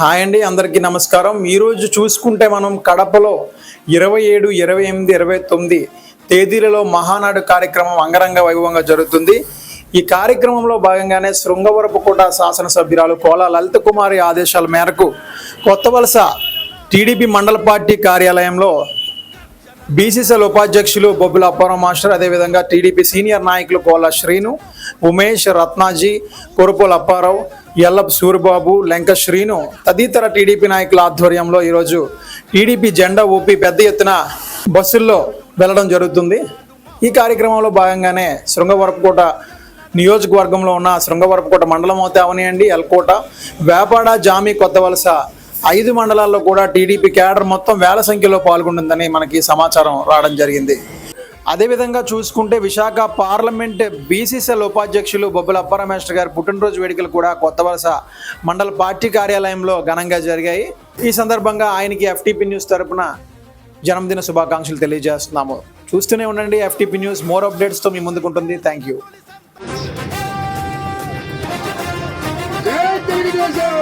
Hi అండి అందరికీ నమస్కారం. ఈరోజు చూసుకుంటే మనం కడపలో ఇరవై ఏడు ఇరవై ఎనిమిది ఇరవై తొమ్మిది తేదీలలో మహానాడు కార్యక్రమం అంగరంగ వైభవంగా జరుగుతుంది. ఈ కార్యక్రమంలో భాగంగానే శృంగవరపుకోట శాసనసభ్యురాలు కోలా లలిత కుమారి ఆదేశాల మేరకు కొత్త వలస టీడీపీ మండల పార్టీ కార్యాలయంలో బీసీసీఎల్ ఉపాధ్యక్షులు బొబ్బుల అప్పారావు మాస్టర్ అదేవిధంగా టీడీపీ సీనియర్ నాయకులు కోల శ్రీను ఉమేష్ రత్నాజీ కొరుపోల అప్పారావు ఎల్లప్ సూరిబాబు లెంక శ్రీను తదితర టీడీపీ నాయకుల ఆధ్వర్యంలో ఈరోజు టీడీపీ జెండా ఊపి పెద్ద ఎత్తున బస్సుల్లో వెళ్ళడం జరుగుతుంది. ఈ కార్యక్రమంలో భాగంగానే శృంగవరపుకోట నియోజకవర్గంలో ఉన్న శృంగవరపుకోట మండలం అవుతే అవనియండి ఎల్కోట వేపాడ జామి కొత్త వలస ఐదు మండలాల్లో కూడా టీడీపీ క్యాడర్ మొత్తం వేల సంఖ్యలో పాల్గొంటుందని మనకి సమాచారం రావడం జరిగింది. అదేవిధంగా చూసుకుంటే విశాఖ పార్లమెంట్ బీసీసీఎల్ ఉపాధ్యక్షులు బొబ్బుల అప్పారమేశ్వర గారి పుట్టినరోజు వేడుకలు కూడా కొత్త వలస మండల పార్టీ కార్యాలయంలో ఘనంగా జరిగాయి. ఈ సందర్భంగా ఆయనకి ఎఫ్టీపీ న్యూస్ తరపున జన్మదిన శుభాకాంక్షలు తెలియజేస్తున్నాము. చూస్తూనే ఉండండి ఎఫ్టీపీ న్యూస్ మోర్ అప్డేట్స్తో మీ ముందుకుంటుంది థ్యాంక్ యూ తెలుగుదేశం!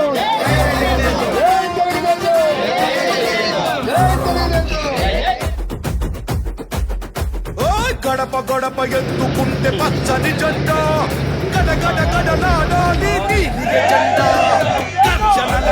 గడప గడప ఎత్తుకుంటే పచ్చని జెండా. గడ గడ గడ నాడాలి నీలిగే జెండా. గర్జనలా